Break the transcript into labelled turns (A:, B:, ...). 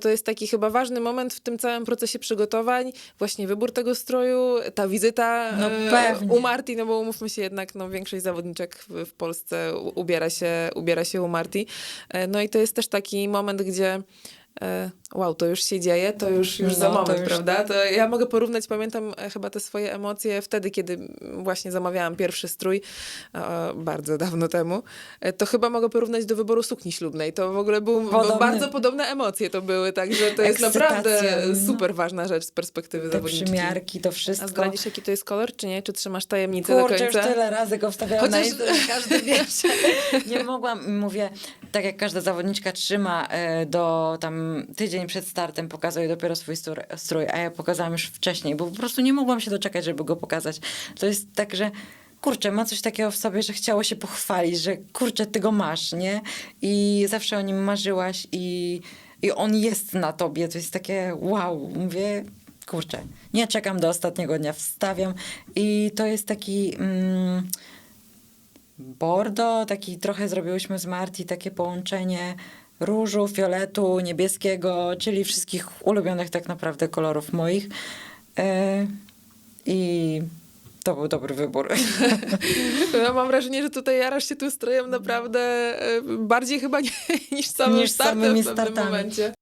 A: To jest taki chyba ważny moment w tym całym procesie przygotowań, właśnie wybór tego stroju, ta wizyta
B: No
A: e,
B: pewnie.
A: u Marti, no bo umówmy się jednak, no większość zawodniczek w, w Polsce ubiera się, ubiera się u Marti. E, No i to jest też taki moment, gdzie wow, to już się dzieje, to już, już za
B: No, to
A: moment,
B: już-
A: prawda? To ja mogę porównać, pamiętam e, chyba te swoje emocje wtedy, kiedy właśnie zamawiałam pierwszy strój, e, bardzo dawno temu, E, to chyba mogę porównać do wyboru sukni ślubnej. To w ogóle był,
B: Podobny.
A: bardzo podobne emocje to były, także to jest naprawdę
B: no.
A: super ważna rzecz z perspektywy
B: Te
A: zawodniczki.
B: przymiarki, to
A: A
B: wszystko.
A: zdradzisz, jaki to jest kolor, czy nie? Czy trzymasz tajemnicę
B: Kurczę,
A: do
B: już
A: końca?
B: tyle razy go wstawiałam
A: Chociaż-
B: na każdy wie, że nie mogłam, mówię, tak jak każda zawodniczka trzyma e, do tam tydzień przed startem, pokazuje dopiero swój strój, a ja pokazałam już wcześniej, bo po prostu nie mogłam się doczekać, żeby go pokazać. To jest tak, że kurczę, ma coś takiego w sobie, że chciało się pochwalić, że kurczę, ty go masz, nie? I zawsze o nim marzyłaś i, i on jest na tobie. To jest takie wow, mówię, kurczę, nie czekam do ostatniego dnia, wstawiam i to jest taki mm, bordo, taki trochę zrobiłyśmy z Marti, takie połączenie różu, fioletu, niebieskiego, czyli wszystkich ulubionych tak naprawdę kolorów moich. E, I to był dobry wybór.
A: Ja mam wrażenie, że tutaj jarasz się tym strojem naprawdę e, bardziej chyba nie, niż samym
B: Niż
A: startem
B: samymi
A: w pewnym momencie.